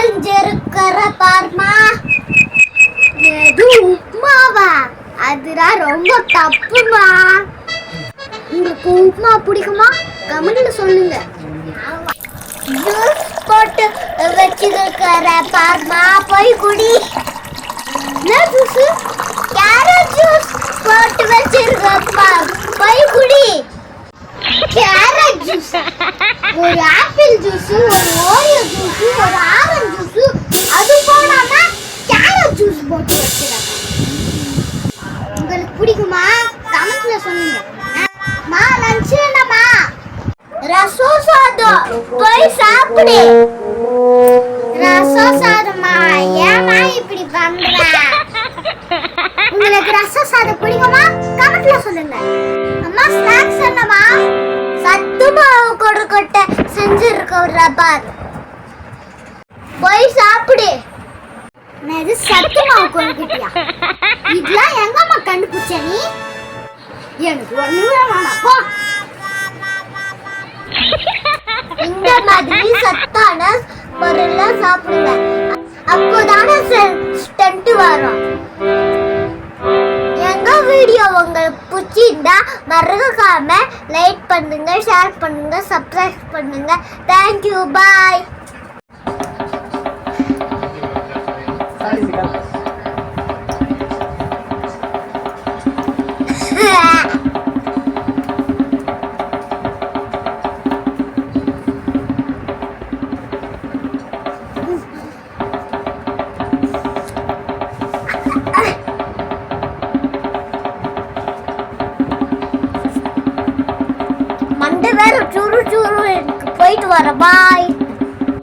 வளைஞ்சிருக்கிற pharma? எது உப்மாவா அதுதான் ரொம்ப தப்புமா? உங்களுக்கு உப்புமா பிடிக்குமா? கமெண்ட்ல சொல்லுங்க. ஜூஸ் போட்டு வச்சிருக்கிற பார்மா போய் குடி. என்ன ஜூஸ்? கேரட் ஜூஸ் போட்டு வச்சிருக்கப்பா போய் குடி. Carrot juice. ஒரு ஆப்பிள் ஜூஸ் ஒரு போட்டு வச்சிருக்காங்க உங்களுக்கு பிடிக்குமா? கமெண்ட்ல சொல்லுங்க. மா லஞ்ச் என்னம்மா ரசம் சாதம். போய் சாப்பிடு. ரசம் சாதமா? ஏமா இப்படி பண்ற? உங்களுக்கு ரசம் சாதம் பிடிக்குமா? கமெண்ட்ல சொல்லுங்க. அம்மா ஸ்நாக்ஸ் என்னமா சத்து மாவு கொடுக்கட்ட செஞ்சிருக்க ரபார் போய் சாப்பிடு. இது சத்து மாவு கொடுக்கிட்டியா இதெல்லாம் எங்கம்மா கண்டுபிடிச்ச நீ? எனக்கு ஒண்ணுமே வேணாம் போ. இந்த மாதிரி சத்தான பொருளை சாப்பிடுங்க. அப்போதானே ஸ்டண்ட் வரும். எங்க வீடியோ உங்களுக்கு பிடிச்சிருந்தா மறக்காம லைக் பண்ணுங்க ஷேர் பண்ணுங்க சப்ஸ்கிரைப் பண்ணுங்க. தேங்க்யூ பாய் மண்டை வேற சுறு சுறு போயிட்டு வர பாய்